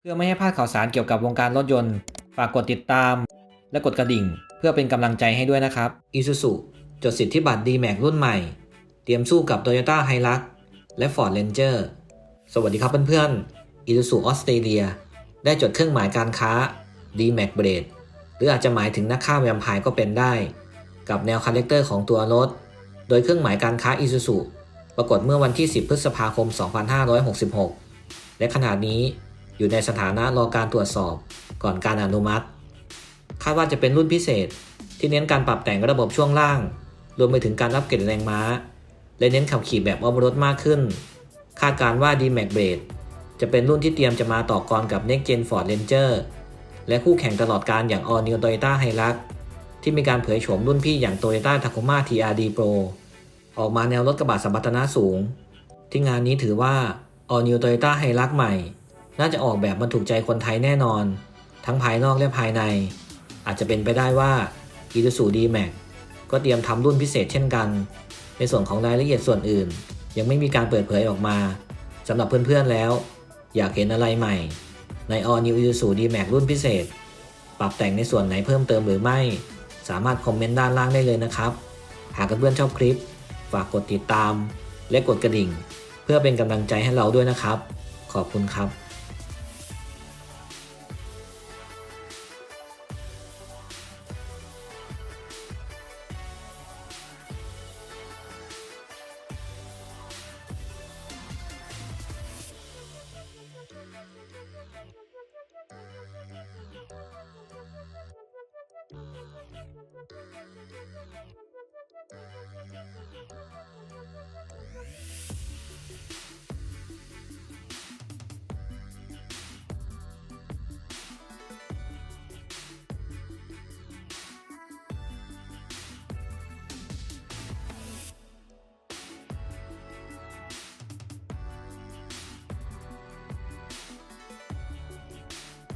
เพื่อไม่ให้พลาดข่าวสารเกี่ยวกับวงการรถยนต์ ฝากกดติดตาม และกดกระดิ่ง เพื่อเป็นกำลังใจให้ด้วยนะครับ Isuzu จดสิทธิบัตร D-Max รุ่นใหม่ เตรียมสู้กับ Toyota Hilux และ Ford Ranger สวัสดีครับเพื่อนๆ Isuzu ออสเตรเลียได้จดเครื่องหมายการค้า D-Max Blade หรืออาจจะหมายถึงนักฆ่าแวมไพร์ก็เป็นได้ กับแนวคาแรคเตอร์ของตัวรถ โดยเครื่องหมายการค้า Isuzu ปรากฏเมื่อวันที่ 10 พฤษภาคม 2566 และขณะนี้ อยู่ในสถานะรอการตรวจสอบก่อนการอนุมัติ คาดว่าจะเป็นรุ่นพิเศษ ที่เน้นการปรับแต่งระบบช่วงล่าง รวมไปถึงการอัปเกรดแรงม้า และเน้นขับขี่แบบออฟโรดมากขึ้น คาดการว่า D-Max Blade จะเป็นรุ่นที่เตรียมจะมาต่อกรกับ Next Gen Ford Ranger และคู่แข่งตลอดการอย่าง All New Toyota Hilux ที่มีการเผยโฉมรุ่นพี่อย่าง Toyota Tacoma TRD Pro ออกมาแนวรถกระบะสมรรถนะสูง ที่งานนี้ถือว่า All New Toyota Hilux ใหม่ น่าจะออกแบบมาถูกใจคนไทยแน่นอน ทั้งภายนอกและภายใน อาจจะเป็นไปได้ว่า Isuzu D-Max ก็เตรียมทำรุ่นพิเศษเช่นกัน ในส่วนของรายละเอียดส่วนอื่น ยังไม่มีการเปิดเผยออกมาสำหรับเพื่อนๆแล้ว อยากเห็นอะไรใหม่ ใน All New Isuzu D-Max รุ่นพิเศษ ปรับแต่งในส่วนไหนเพิ่มเติมหรือไม่ สามารถคอมเมนต์ด้านล่างได้เลยนะครับ หากเพื่อนๆชอบคลิป ฝากกดติดตาม และกดกระดิ่ง เพื่อเป็นกำลังใจให้เราด้วยนะครับ ขอบคุณครับ Oh, my God.